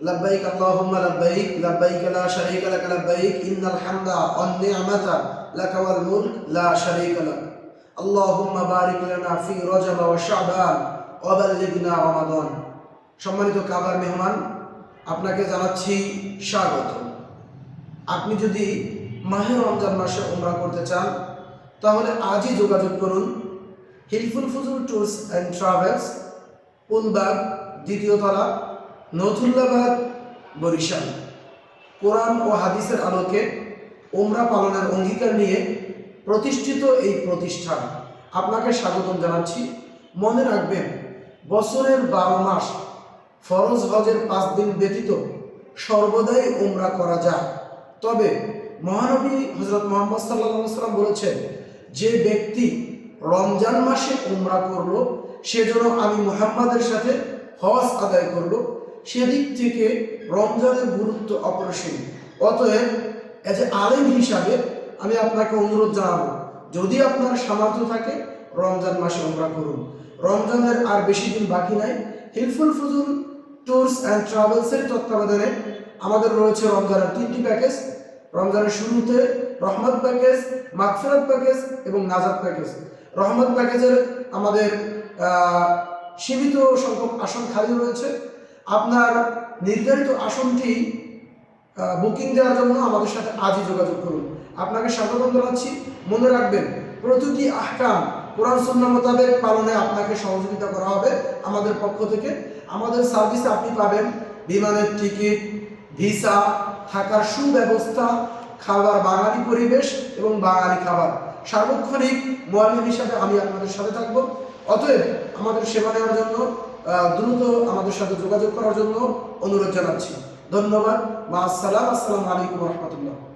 لبيك اللهم لبيك لبيك لا شريك لك لبيك إن الحمد والنعمة لك والملك لا شريك لك اللهم بارك لنا في رجب وشعبان وبلغنا رمضان সম্মানিত কাবার মেহমান আপনাকে জানাচ্ছি স্বাগত আপনি যদি মাহে রমজান মাসে উমরা করতে চান তাহলে আজই যোগাযোগ করুন Hilful Fuzul tours and travels উলবাগ দ্বিতীয় তলা নথুল্লাবাদ বরিশাল। কোরআন ও হাদিসের আলোকে ওমরা পালনের অঙ্গীকার নিয়ে প্রতিষ্ঠিত এই প্রতিষ্ঠান। আপনাকে স্বাগতম জানাচ্ছি। মনে রাখবেন, বছরের বারো মাস ফরজ হজের পাঁচ দিন ব্যতীত সর্বদাই উমরা করা যায়। তবে মহানবী হজরত মোহাম্মদ সাল্লাহ সাল্লাম বলেছেন, যে ব্যক্তি রমজান মাসে উমরা করল সেজন্য আমি মোহাম্মদের সাথে হজ আদায় করল সেদিক থেকে রমজানের গুরুত্ব অপরিসীম। অতএব এজ এ আলেম হিসাবে আমি আপনাকে অনুরোধ জানাব, যদি আপনার সামর্থ্য থাকে, রমজান মাসে উমরা করুন। রমজানের আর বেশি দিন বাকি নাই। হিলফুল ফুজুল, ট্যুরস অ্যান্ড ট্রাভেলসের তত্ত্বাবধানে আমাদের রয়েছে রমজানের তিনটি প্যাকেজ। রমজানের শুরুতে রহমত প্যাকেজ, মাগফিরাত প্যাকেজ এবং নাজাদ প্যাকেজ। রহমত প্যাকেজের আমাদের সীমিত সংখ্যক আসন খালি রয়েছে। আপনার নির্ধারিত আসনটি বুকিং দেওয়ার জন্য আমাদের সাথে আজই যোগাযোগ করুন। আপনাকে স্বাগতম জানাচ্ছি। মনে রাখবেন, প্রতিটি আহকাম কোরআন সুন্না মোতাবেক পালনে আপনাকে সহযোগিতা করা হবে আমাদের পক্ষ থেকে। আমাদের সার্ভিসে আপনি পাবেন বিমানের টিকিট, ভিসা, থাকার সুব্যবস্থা, খাবার বাঙালি পরিবেশ এবং বাঙালি খাবার। সার্বক্ষণিক মোয়াল্লিম হিসাবে আমি আপনাদের সাথে থাকব। অতএব আমাদের সেবা নেওয়ার জন্য দ্রুত আমাদের সাথে যোগাযোগ করার জন্য অনুরোধ জানাচ্ছি। ধন্যবাদ। মা আসসালাম। আসসালামু আলাইকুম রহমতুল্লাহ।